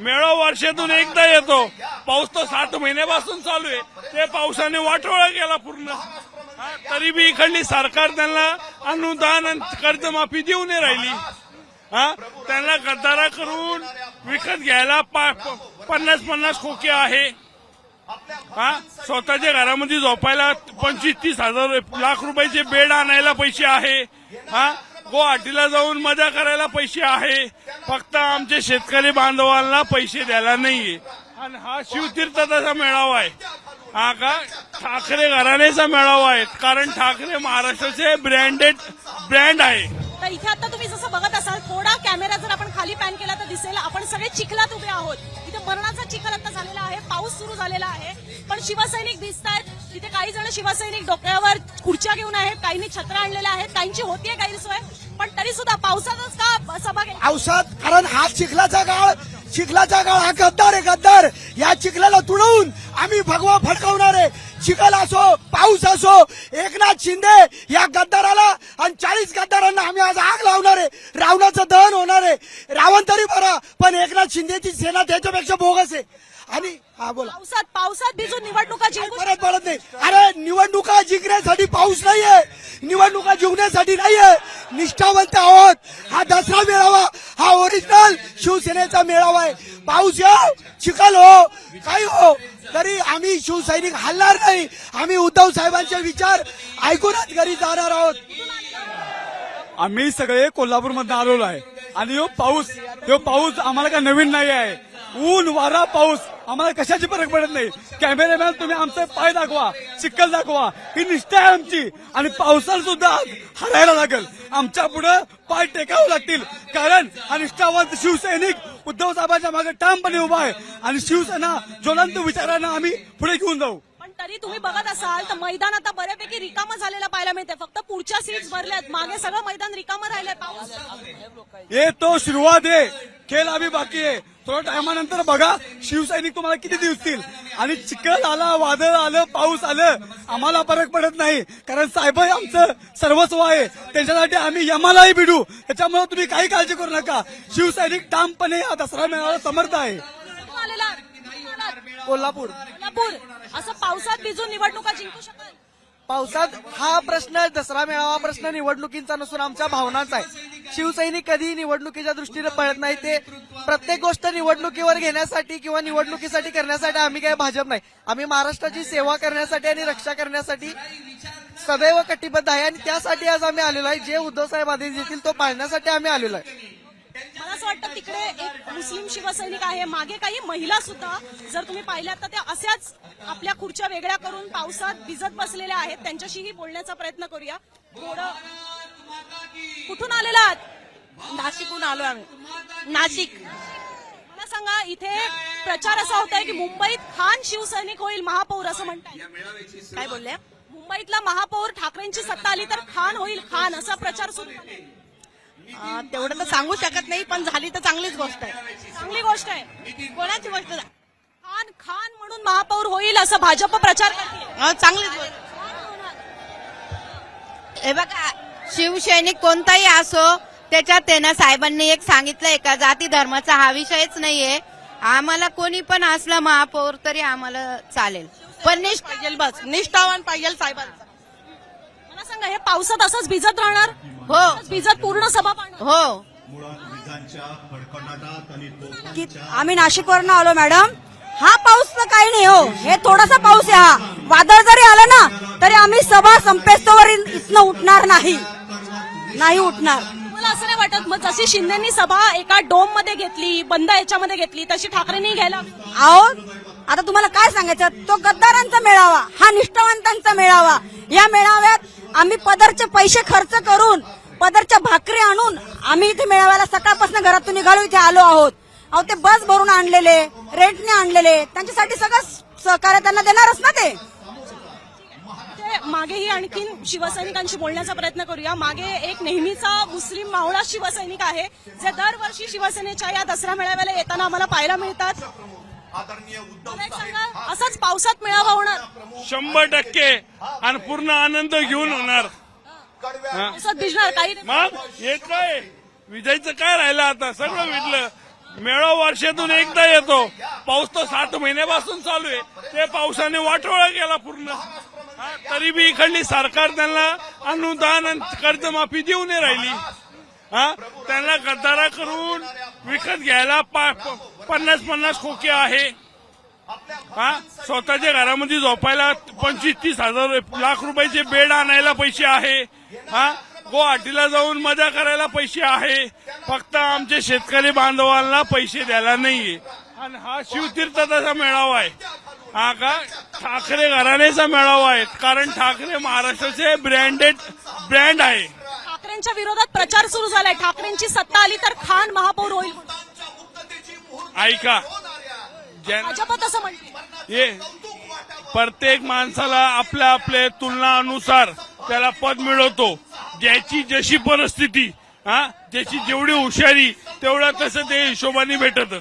मेळा वर्षातून एकदा येतो. पाऊस तर सात महिन्यापासून चालू आहे. ते पावसाने वाटोळा गेला पूर्ण. तरी बी इकडली सरकार त्यांना अनुदान आणि कर्जमाफी देऊ नाही राहिली. हा त्यांना गद्दारा करून विकत घ्यायला पा- पन्नास पन्नास खोके आहे. हा स्वतःच्या घरामध्ये झोपायला पंचवीस तीस हजार लाख रुपयाचे बेड आणायला पैसे आहे. हा गुवाहाटीला जाऊन मजा करायला पैसे आहे. फक्त आमचे शेतकरी बांधवांना पैसे द्यायला नाहीये. आणि हा शिवतीर्थाचा मेळावा आहे. हा का? ठाकरे घराण्याचा मेळावा आहे. कारण ठाकरे महाराष्ट्राचे ब्रँडेड ब्रँड आहे. तर इथे आता तुम्ही जसं बघत असाल थोडा कॅमेरा जर आपण खाली पॅन केला तर दिसेल. आपण सगळे चिखलात उभे आहोत. मरणाचा चिखल आता झालेला आहे पाऊस सुरू झालेला आहे. पण शिवसैनिक दिसत आहेत तिथे काही जण शिवसैनिक डोक्यावर खुर्च्या घेऊन आहेत काहींनी छत्र आणलेल्या आहेत काहींची होतीये गैरसोय पण तरी सुद्धा पावसातच का सभा घेतली औषध कारण हा चिखलाचा काळ चिखलाचा काळ हा गद्दार आहे गद्दार. या चिखलाला तुडवून आम्ही भगवा फडकवणार आहे. चिखल असो पाऊस असो एकनाथ शिंदे या गद्दाराला आणि चाळीस गद्दारांना आम्ही आज आग लावणार आहे. रावणाचं दहन होणार आहे. रावण तरी बरा पण एकनाथ शिंदेची सेना त्याच्यापेक्षा बोगस आहे. आणि हा बोला. पावसात पावसात भिजून निवडणुका जिंकू परत पडत नाही. अरे निवडणुका जिंकण्यासाठी पाऊस नाहीये. निवडणुका जिंकण्यासाठी नाहीये. निष्ठावंत आहोत. हा दसरा मेळावा हा ओरिजिनल शिवसेनेचा मेळावा आहे. पाऊस येऊ चिखल हो काही हो तरी आम्ही शिवसैनिक हलणार नाही. आम्ही उद्धव साहेबांचे विचार ऐकूनच घरी जाणार आहोत. आम्ही सगळे कोल्हापूरमधनं आलेलो आहे. आणि हो पाऊस यो पाऊस आम्हाला काय नवीन नाही आहे. ऊन वारा पाऊस. आम्हाला कशाची फरक पडत नाही. कॅमेरामॅन तुम्ही आमचे पाय दाखवा चिखल दाखवा. ही निष्ठा आहे आमची. आणि पावसाला सुद्धा हरायला लागेल. आमच्या पुढे पाय टेकावे लागतील. कारण हा निष्ठावंत शिवसैनिक उद्धव साहेबांच्या मागे ठामपणे उभा आहे. आणि शिवसेना ज्वलंत विचारांना आम्ही पुढे घेऊन जाऊ. तरी तुम्ही बघत असाल तर मैदान आता बऱ्यापैकी रिकामं झालेलं पाहायला मिळते फक्त पुढच्या सीट्स भरल्यात. मागे सगळं मैदान रिकामं राहिलंय पाऊस. ये तो सुरुवात आहे. खेळ आम्ही बाकी आहे. थोड्या टायमानंतर बघा शिवसैनिक तुम्हाला किती दिसतील. आणि चिखल आला वादळ आलं पाऊस आलं आम्हाला फरक पडत नाही. कारण साहेब आमचं सर्वस्व आहे. त्यांच्यासाठी आम्ही यमालाही भिडू. त्याच्यामुळे तुम्ही काही काळजी करू नका. शिवसैनिक ठामपणे या दसरा मेळावा समर्थ आहे कुठून आलेला कुठून आलात? कोल्हापूर. कोल्हापूर. असं पावसात भिजून निवडणुका जिंकू शकाल? पावसात हा प्रश्न दसरा मेळावा प्रश्न निवडणुकींचा नसून आमच्या भावनांचा आहे. शिवसैनिक कधी निवडणुकीच्या दृष्टीने पळत नाही ते प्रत्येक गोष्ट निवडणुकीवर घेण्यासाठी किंवा निवडणुकीसाठी करण्यासाठी आम्ही काही भाजप नाही. आम्ही महाराष्ट्राची सेवा करण्यासाठी आणि रक्षा करण्यासाठी सदैव कटिबद्ध आहे आणि त्यासाठी आज आम्ही आलेलो आहे. जे उद्धव साहेब आदेश देतील तो पाळण्यासाठी आम्ही आलेलो आहे. मला असं वाटतं तिकडे एक मुस्लिम शिवसैनिक आहे मागे काही महिला सुद्धा जर तुम्ही पाहिल्यात तर त्या अशाच आपल्या खुर्च्या वेगळ्या करून पावसात भिजत बसलेल्या आहेत. त्यांच्याशीही बोलण्याचा प्रयत्न करूया. थोडं कुठून आलेला आहात? नाशिकहून आलो आम्ही. नाशिक. मला सांगा इथे प्रचार असा होत आहे की मुंबईत खान शिवसैनिक होईल महापौर असं म्हणतात काय बोलले मुंबईतला महापौर ठाकरेंची सत्ता आली तर खान होईल खान असा प्रचार सुरू तेवढं तर सांगू शकत नाही पण झाली तर चांगलीच गोष्ट आहे. चांगली गोष्ट आहे. कोणाची गोष्ट? आहे? खान खान म्हणून महापौर होईल असं भाजप प्रचार करते. अं, चांगलीच गोष्ट. हे बघा शिवसैनिक कोणताही असो त्याच्यात आहे ना साहेबांनी एक सांगितलंय का जाती धर्माचा हा विषयच नाहीये. आम्हाला कोणी पण असला महापौर तरी आम्हाला चालेल. पण निष्ठ पाहिजे बस. निष्ठावान पाहिजे साहेबांचा. मला सांगा हे पावसात असंच भिजत राहणार? हो. भिजत पूर्ण सभा हो. की आम्ही नाशिकवरनं आलो मॅडम. हा पाऊस तर काही नाही हो. हे थोडासा पाऊस आहे हा वादळ जरी आलं ना तरी आम्ही सभा संपेस्तोवर इथनं उठणार नाही. नाही उठणार. मला असं नाही वाटत मग जशी शिंदेनी सभा एका डोममध्ये घेतली बंद याच्यामध्ये घेतली तशी ठाकरेंनी घ्यायला. आहो आता तुम्हाला काय सांगायचं? तो गद्दारांचा मेळावा हा निष्ठावंतांचा मेळावा. या मेळाव्यात आम्ही पदरचे पैसे खर्च करून पदरच्या भाकरी आणून आम्ही इथे मेळाव्याला सकाळपासून घरातून निघालो इथे आलो आहोत. अहो ते बस भरून आणलेले रेंटने आणलेले त्यांच्यासाठी सगळं सहकार्य त्यांना देणारच ना ते. मागेही आणखीन शिवसैनिकांशी बोलण्याचा प्रयत्न करूया. मागे एक नेहमीचा मुस्लिम मावळा शिवसैनिक आहे जे दरवर्षी शिवसेनेच्या या दसरा मेळाव्याला येताना आम्हाला पाहायला मिळतात. सांगा, असाच पावसात मेळावा होणार? शंभर टक्के आणि पूर्ण आनंद घेऊन होणार. भिजणार काही नाही. मग हे काय? विजायचं काय राहिलं आता? सगळं विटलं. मेळा वर्षातून एकदा येतो. पाऊस तर सात महिन्यापासून चालू आहे. ते पावसाने वाटोळा केला पूर्ण. हा, तरी बी इकडली सरकार त्यांना अनुदान आणि कर्जमाफी देऊ नाही राहिली. हा त्यांना गद्दारा करून विकत घ्यायला पा- प- पन्नास पन्नास खोके आहे. हा? स्वतःच्या घरामध्ये झोपायला पंचवीस तीस हजार लाख रुपयाचे बेड आणायला पैसे आहे. हा? गुवाहाटीला जाऊन मजा करायला पैसे आहे. फक्त आमचे शेतकरी बांधवांना पैसे द्यायला नाहीये. आणि हा शिवतीर्थाचा मेळावा आहे. हा का? ठाकरे घराण्याचा मेळावा आहे. कारण ठाकरे महाराष्ट्राचे ब्रँडेड ब्रँड आहे. ठाकरेंच्या विरोधात प्रचार सुरू झालाय. ठाकरेंची सत्ता आली तर खान महापौर होईल. ऐका. भाजप तसं म्हणते. प्रत्येक माणसाला आपल्या आपल्या तुलनानुसार त्याला पद मिळवतो. ज्याची जशी परिस्थिती हा ज्याची जेवढी हुशारी तेवढा तसं ते हिशोबाने भेटत.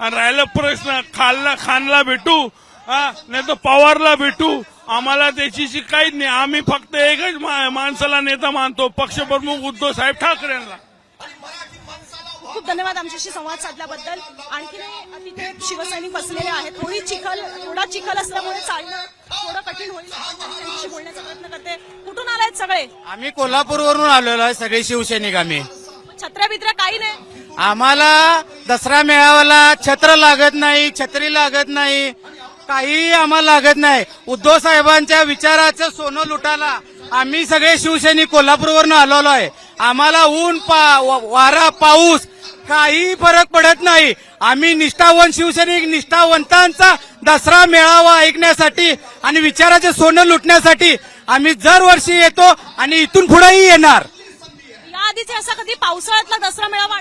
आणि राहिला प्रश्न खालला खानला भेटू हा नाही तर पवारला भेटू आम्हाला त्याची काहीच नाही. आम्ही फक्त एकच माणसाला नेता मानतो पक्षप्रमुख उद्धव साहेब ठाकरेंना. खूप धन्यवाद आमच्याशी संवाद साधल्याबद्दल. आणखी तिथे शिवसैनिक बसलेले आहेत. थोडी चिखल थोडा चिखल असल्यामुळे चालणं थोडं कठीण होईल त्यांच्याशी बोलण्याचा प्रयत्न करते. कुठून आलायत सगळे? आम्ही कोल्हापूरवरून आलेलो आहे सगळे शिवसैनिक आम्ही. छत्र्या बित्र्या काही नाही. आम्हाला दसरा मेळाव्याला छत्र लागत नाही छत्री लागत नाही काही आम्हाला लागत नाही. उद्धव साहेबांच्या विचाराचं सोनं लुटायला आम्ही सगळे शिवसैनिक कोल्हापूरवरून आलेलो आहे. आम्हाला ऊन पा वा- वारा पाऊस काही फरक पडत नाही. आम्ही निष्ठावंत शिवसैनिक निष्ठावंतांचा दसरा मेळावा ऐकण्यासाठी आणि विचाराचे सोनं लुटण्यासाठी आम्ही दरवर्षी येतो आणि इथून पुढेही येणार. या आधीचे असा कधी पावसाळ्यातला दसरा मेळावा?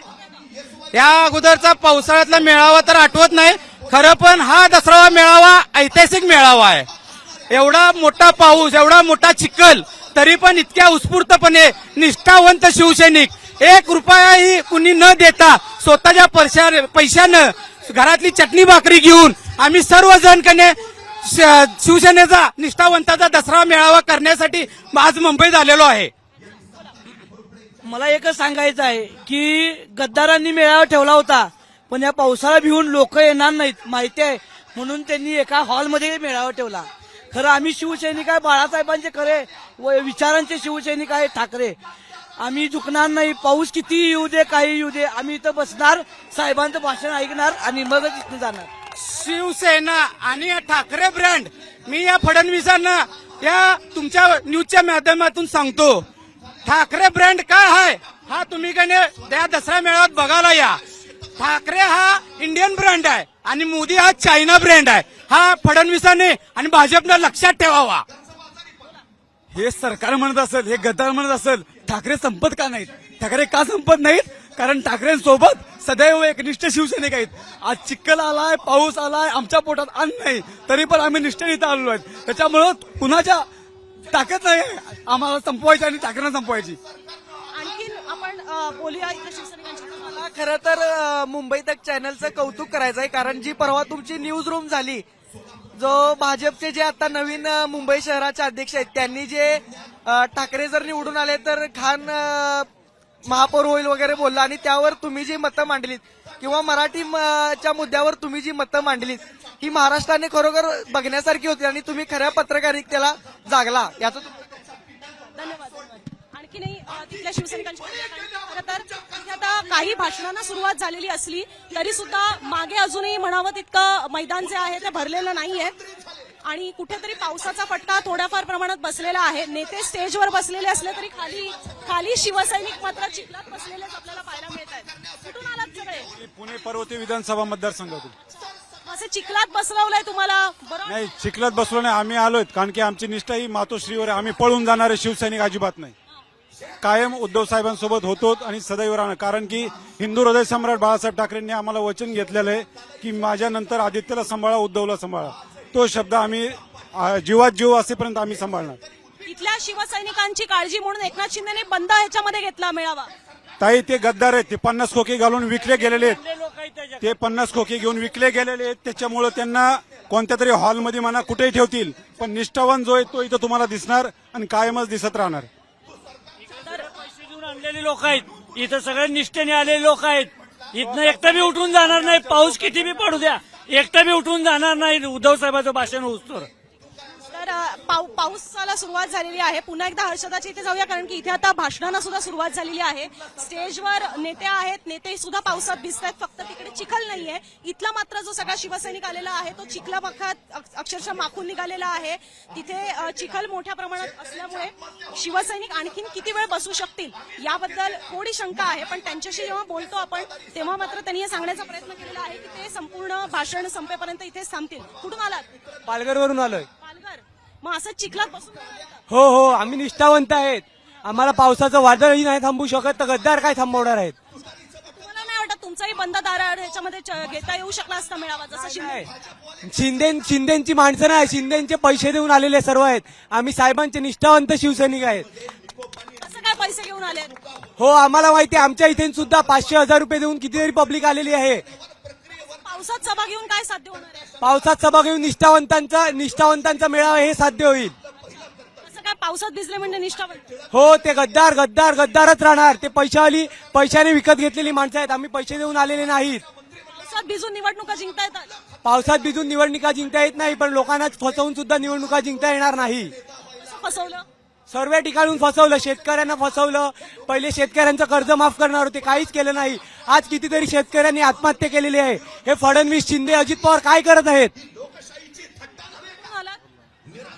या अगोदरचा पावसाळ्यातला मेळावा तर आठवत नाही. खरं पण हा दसरा मेळावा ऐतिहासिक मेळावा आहे. एवढा मोठा पाऊस एवढा मोठा चिखल तरी पण इतक्या उत्स्फूर्तपणे निष्ठावंत शिवसैनिक एक रुपयाही कुणी न देता स्वतःच्या पैशा- पैशानं घरातली चटणी भाकरी घेऊन आम्ही सर्वजण कने शिवसेनेचा निष्ठावंताचा दसरा मेळावा करण्यासाठी आज मुंबईत आलेलो आहे. मला एकच सांगायचं आहे की गद्दारांनी मेळावा ठेवला होता पण या पावसाळा भिवून लोक येणार नाहीत माहिती आहे. म्हणून त्यांनी एका हॉलमध्ये मेळावा ठेवला. खरं आम्ही शिवसैनिक आहे बाळासाहेबांचे खरे व विचारांचे शिवसैनिक आहे ठाकरे. आम्ही झुकणार नाही. पाऊस किती येऊ दे काही येऊ दे. आम्ही इथं बसणार साहेबांचं भाषण ऐकणार आणि मगच इथं जाणार. शिवसेना आणि या ठाकरे ब्रँड मी या फडणवीसांना या तुमच्या न्यूजच्या माध्यमातून सांगतो ठाकरे ब्रँड काय आहे हा तुम्ही कने त्या दसरा मेळाव्यात बघायला या. ठाकरे हा इंडियन ब्रँड आहे आणि मोदी हा चायना ब्रँड आहे. हा फडणवीसाने आणि भाजपनं लक्षात ठेवावा. हे सरकार म्हणत असेल हे गद्दार म्हणत असेल ठाकरे संपत का नाहीत? ठाकरे का संपत नाहीत? कारण ठाकरेंसोबत सदैव एकनिष्ठ शिवसैनिक आहेत. आज चिक्कल आलाय पाऊस आलाय आमच्या पोटात अन्न नाही तरी पण आम्ही निष्ठेने इथं आलेलो आहेत. त्याच्यामुळं कुणाच्या ताकद नाही आम्हाला संपवायची आणि ठाकरेंना संपवायची. आणखीन आपण अ, बोलूया इथे शिवसैनिकांशी. मला खरं तर अ, मुंबई तक चॅनलचं कौतुक करायचं आहे कारण जी परवा तुमची न्यूज रूम झाली जो भाजपचे जे आता नवीन मुंबई शहराचे अध्यक्ष आहेत त्यांनी जे ठाकरे जर निवडून आले तर खान महापौर होईल वगैरे बोलला आणि त्यावर तुम्ही जी मतं मांडलीत किंवा मराठी च्या मुद्द्यावर तुम्ही जी मतं मांडलीत ही महाराष्ट्राने खरोखर बघण्यासारखी होती आणि तुम्ही खऱ्या पत्रकारितेला जागला. याचं धन्यवाद. आणखीनही अ, तिथल्या शिवसैनिकांची खरं तर तिथे आता काही भाषणांना सुरुवात झालेली असली तरी सुद्धा मागे अजूनही म्हणावं तितकं मैदान जे आहे ते भरलेलं नाहीये. आणि कुठेतरी पावसाचा फटका थोड्याफार प्रमाणात बसलेला आहे. नेते स्टेजवर बसलेले असले तरी खाली खाली शिवसैनिक मात्र चिखलात बसलेलेच आपल्याला पाहायला मिळत आहेत. कुठून आलात सगळे? पुणे पर्वती विधानसभा मतदारसंघातून. असं चिखलात बसवलंय तुम्हाला? बरोबर नाही चिखलात बसलो नाही आम्ही आलोय. कारण की आमची निष्ठा ही मातोश्रीवर आम्ही पळून जाणारे शिवसैनिक अजिबात नाही. कायम उद्धव साहेबांसोबत होतो आणि सदैव राहणार कारण की हिंदू हृदय सम्राट बाळासाहेब ठाकरेंनी आम्हाला वचन घेतलेलं आहे की माझ्यानंतर आदित्यला सांभाळा उद्धवला सांभाळा. तो शब्द आम्ही जीवात जीव असेपर्यंत आम्ही सांभाळणार. इथल्या शिवसैनिकांची काळजी म्हणून एकनाथ शिंदेने बंद ह्याच्यामध्ये घेतला मेळावा. ताई ते गद्दार आहेत ते पन्नास खोके घालून विकले गेलेले आहेत. ते पन्नास खोके घेऊन विकले गेलेले आहेत. त्याच्यामुळे त्यांना कोणत्या तरी हॉलमध्ये म्हणा कुठेही ठेवतील. पण निष्ठावान जो आहे तो इथं तुम्हाला दिसणार आणि कायमच दिसत राहणार. पैसे लोक आहेत. इथं सगळे निष्ठेने आलेले लोक आहेत. इथनं एकटा बी उठून जाणार नाही. पाऊस किती बी पडू द्या. एकटा बी उठून जाणार नाही. उद्धव साहेबाचं भाषण उचतो तर पाऊ- पावसाला सुरुवात झालेली आहे. पुन्हा एकदा हर्षदाच्या इथे जाऊया कारण की इथे आता भाषणांना सुद्धा सुरुवात झालेली आहे. स्टेजवर नेते आहेत. नेते सुद्धा पावसात भिजत आहेत फक्त तिकडे चिखल नाहीये. इथला मात्र जो सगळा शिवसैनिक आलेला आहे तो चिखलापाखात अक्षरशः माखून निघालेला आहे. तिथे चिखल मोठ्या प्रमाणात असल्यामुळे शिवसैनिक आणखीन किती वेळ बसू शकतील याबद्दल थोडी शंका आहे. पण त्यांच्याशी जेव्हा बोलतो आपण तेव्हा मात्र त्यांनी हे सांगण्याचा प्रयत्न केलेला आहे की ते संपूर्ण भाषण संपेपर्यंत इथेच थांबतील. कुठून आलात? पालघरवरून आलोय. मग असं चिखलात बसून हो हो आम्ही निष्ठावंत आहेत. आम्हाला पावसाचं वादळही नाही थांबू शकत तर गद्दार काय थांबवणार आहेत? तुम्हाला नाही वाटत तुमचाही बंद दारा ह्याच्यामध्ये च- घेता येऊ शकला असता मेळावा जसं शिंदे शिंदे शिंदेची माणसं नाही शिंदेचे पैसे देऊन आलेले सर्व आहेत. आम्ही साहेबांचे निष्ठावंत शिवसैनिक आहेत. कसं काय पैसे घेऊन आले हो आम्हाला माहिती आहे आमच्या इथे सुद्धा पाचशे हजार रुपये देऊन कितीतरी पब्लिक आलेली आहे. पावसात सभा घेऊन काय साध्य होणार आहे? पावसात सभा घेऊन निष्ठावंतांचा निष्ठावंतांचा मेळावा हे साध्य होईल. काय पावसात भिजले म्हणजे निष्ठावंत? हो ते गद्दार गद्दार गद्दारच राहणार. ते पैशावाली पैशाने विकत घेतलेली माणसं आहेत. आम्ही पैसे देऊन आलेले नाहीत. पावसात भिजून निवडणुका जिंकता येतात? पावसात भिजून निवडणुका जिंकता येत नाही पण लोकांना फसवून सुद्धा निवडणुका जिंकता येणार नाही. फसवलं? सर्व ठिकाणून फसवलं. शेतकऱ्यांना फसवलं. पहिले शेतकऱ्यांचं कर्ज माफ करणार होते. काहीच केलं नाही. आज कितीतरी शेतकऱ्यांनी आत्महत्या केलेली आहे. हे फडणवीस शिंदे अजित पवार काय करत आहेत?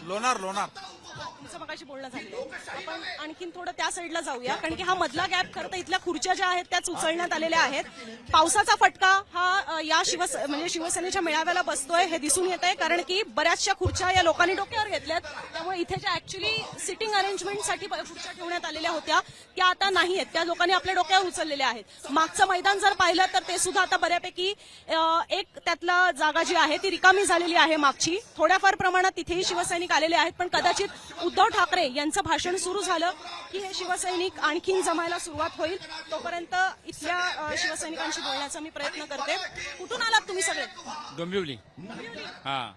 लोणार लोणार. मगाशी बोलणं झालं आपण आणखीन थोडं त्या साईडला जाऊया कारण की हा मधला गॅप खरं तर इथल्या खुर्च्या ज्या आहेत त्या उचलण्यात आलेल्या आहेत. पावसाचा फटका हा या शिवस म्हणजे शिवसेनेच्या मेळाव्याला बसतोय हे दिसून येत आहे कारण की बऱ्याचशा खुर्च्या या लोकांनी डोक्यावर घेतल्यात. त्यामुळे इथे ज्या ऍक्च्युली सिटिंग अरेंजमेंटसाठी खुर्च्या ठेवण्यात आलेल्या होत्या त्या आता नाही आहेत त्या लोकांनी आपल्या डोक्यावर उचललेल्या आहेत. मागचं मैदान जर पाहिलं तर ते सुद्धा आता बऱ्यापैकी एक त्यातला जागा जी आहे ती रिकामी झालेली आहे मागची. थोड्याफार प्रमाणात तिथेही शिवसैनिक आलेले आहेत पण कदाचित उद्धव ठाकरे यांचं भाषण सुरू झालं की हे शिवसैनिक आणखीन जमायला सुरुवात होईल. तोपर्यंत इथल्या शिवसैनिकांशी बोलण्याचा मी प्रयत्न करते. कुठून आलात तुम्ही सगळे? डोंबिवली हा.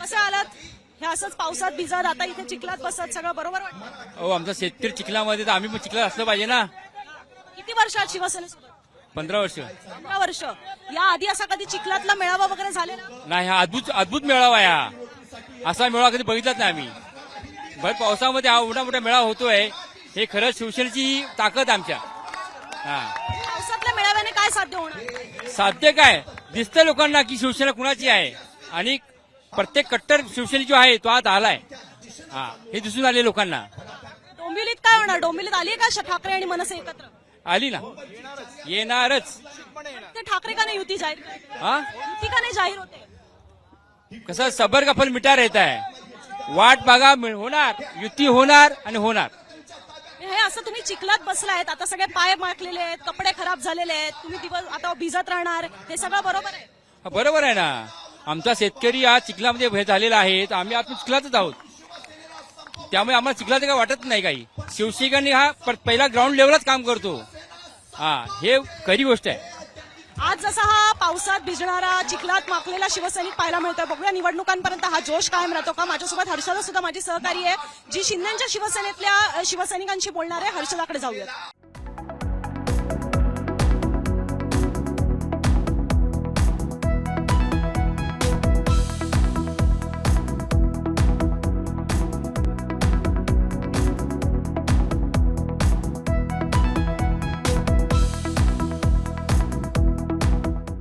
कसे आलात? हे असंच पावसात भिजत आता इथे चिखलात बसत सगळं बरोबर अहो आमचा शेतकरी चिखलामध्ये तर आम्ही पण चिखलात असलं पाहिजे ना. किती वर्षात शिवसेनेसोबत? पंधरा वर्ष. पंधरा वर्ष. या आधी असा कधी चिखलातला मेळावा वगैरे झालेला? नाही हा अद्भुत अद्भुत मेळावा आहे हा. असा मेळावा कधी बघितलाच नाही आम्ही. भर पावसामध्ये हा मोठा मोठा मेळावा होतोय हे खरंच शिवसेनेची ताकद आमच्या. हा. पावसातल्या मेळाव्याने काय साध्य होणार? साध्य काय? दिसतंय लोकांना की शिवसेना कुणाची आहे. आणि प्रत्येक कट्टर शिवसेने जो आहे तो आज आलाय. हा हे दिसून आले लोकांना. डोंबिवलीत काय होणार? डोंबिवलीत आली का श- ठाकरे आणि मनसे एकत्र? आली ना. येणारच. ते ठाकरे का नाही युती जाहीर करते? हा? युती का नाही जाहीर होते? कसं सबर का फल मिटा रहता है वाट बघा होणार युती होणार आणि होणार. हे असं तुम्ही चिखलात बसलायत आता सगळे पाय माखलेले आहेत कपडे खराब झालेले आहेत तुम्ही दिवस आता भिजत राहणार हे सगळं बरोबर आहे. हा, बरोबर आहे ना. आमचा शेतकरी आज चिखलामध्ये भय झालेला आहे तर आम्ही आतून चिखलातच आहोत. त्यामुळे आम्हाला चिखलाचं काही वाटत नाही काही. शिवसैनिकांनी हा प- पहिला ग्राउंड लेवलच काम करतो. हा हे खरी गोष्ट आहे. आज जसा हा पावसात भिजणारा चिखलात माखलेला शिवसैनिक पाहायला मिळतोय. बघूया निवडणुकांपर्यंत हा जोश कायम राहतो का? माझ्यासोबत हर्षदा सुद्धा माझी सहकारी आहे जी शिंदेच्या शिवसेनेतल्या शिवसैनिकांशी बोलणार आहे. हर्षदाकडे जाऊयात.